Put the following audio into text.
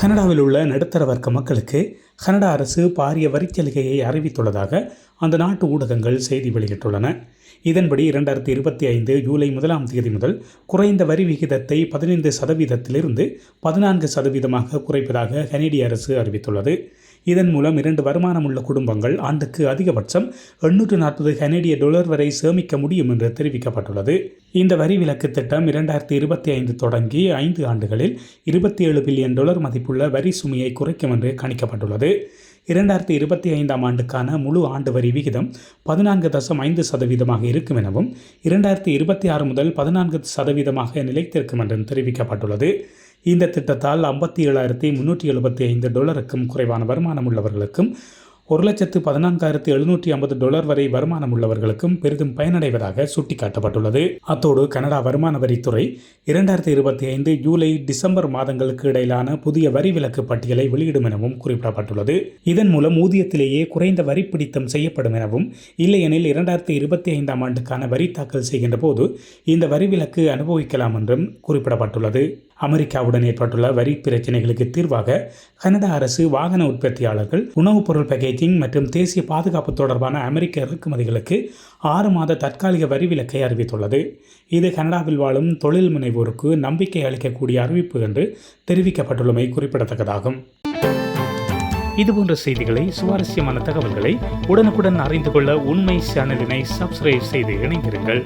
கனடாவில் உள்ள நடுத்தர வர்க்க மக்களுக்கு கனடா அரசு பாரிய வரிச்சலுகையை அறிவித்துள்ளதாக அந்த நாட்டு ஊடகங்கள் செய்தி வெளியிட்டுள்ளன. இதன்படி இரண்டாயிரத்தி இருபத்தி ஐந்து ஜூலை முதலாம் தேதி முதல் குறைந்த வரி விகிதத்தை பதினைந்து சதவீதத்திலிருந்து பதினான்கு சதவீதமாக குறைப்பதாக கனேடிய அரசு அறிவித்துள்ளது. இதன் மூலம் இரண்டு வருமானமுள்ள குடும்பங்கள் ஆண்டுக்கு அதிகபட்சம் எண்ணூற்று நாற்பது கனேடிய டாலர் வரை சேமிக்க முடியும் என்று தெரிவிக்கப்பட்டுள்ளது. இந்த வரி விலக்கு திட்டம் இரண்டாயிரத்தி இருபத்தி ஐந்து தொடங்கி ஐந்து ஆண்டுகளில் இருபத்தி ஏழு பில்லியன் டாலர் மதிப்புள்ள வரி சுமையை குறைக்கும் என்று கணிக்கப்பட்டுள்ளது. இரண்டாயிரத்தி இருபத்தி ஐந்தாம் ஆண்டுக்கான முழு ஆண்டு வரி விகிதம் பதினான்கு தசம் ஐந்து சதவீதமாக இருக்கும் எனவும் இரண்டாயிரத்தி இருபத்தி ஆறு முதல் பதினான்கு சதவீதமாக நிலைத்திருக்கும் என்றும் தெரிவிக்கப்பட்டுள்ளது. இந்த திட்டத்தால் ஐம்பத்தி ஏழாயிரத்தி முன்னூற்றி எழுபத்தி ஐந்து டாலருக்கும் குறைவான வருமானம் உள்ளவர்களுக்கும் ஒரு லட்சத்து பதினான்காயிரத்து எழுநூற்றி ஐம்பது டாலர் வரை வருமானம் உள்ளவர்களுக்கும் பெரிதும் பயனடைவதாக சுட்டிக்காட்டப்பட்டுள்ளது. அத்தோடு கனடா வருமான வரித்துறை இரண்டாயிரத்தி இருபத்தி ஐந்து ஜூலை டிசம்பர் மாதங்களுக்கு இடையிலான புதிய வரி விலக்கு பட்டியலை வெளியிடும் எனவும் குறிப்பிடப்பட்டுள்ளது. இதன் மூலம் ஊதியத்திலேயே குறைந்த வரி பிடித்தம் செய்யப்படும் எனவும் இல்லையெனில் இரண்டாயிரத்தி இருபத்தி ஐந்தாம் ஆண்டுக்கான வரி தாக்கல் செய்கின்ற போது இந்த வரி விலக்கு அனுபவிக்கலாம் என்றும் குறிப்பிடப்பட்டுள்ளது. அமெரிக்காவுடன் ஏற்பட்டுள்ள வரி பிரச்சினைகளுக்கு தீர்வாக கனடா அரசு வாகன உற்பத்தியாளர்கள் உணவுப் பொருள் பேக்கேஜிங் மற்றும் தேசிய பாதுகாப்பு தொடர்பான அமெரிக்க இறக்குமதிகளுக்கு ஆறு மாத தற்காலிக வரி விலக்கை அறிவித்துள்ளது. இது கனடாவில் வாழும் தொழில் முனைவோருக்கு நம்பிக்கை அளிக்கக்கூடிய அறிவிப்பு என்று தெரிவிக்கப்பட்டுள்ளமை குறிப்பிடத்தக்கதாகும். இதுபோன்ற செய்திகளை சுவாரஸ்யமான தகவல்களை உடனுக்குடன் அறிந்து கொள்ள உண்மை சேனலினை சப்ஸ்கிரைப் செய்து இணைந்திருங்கள்.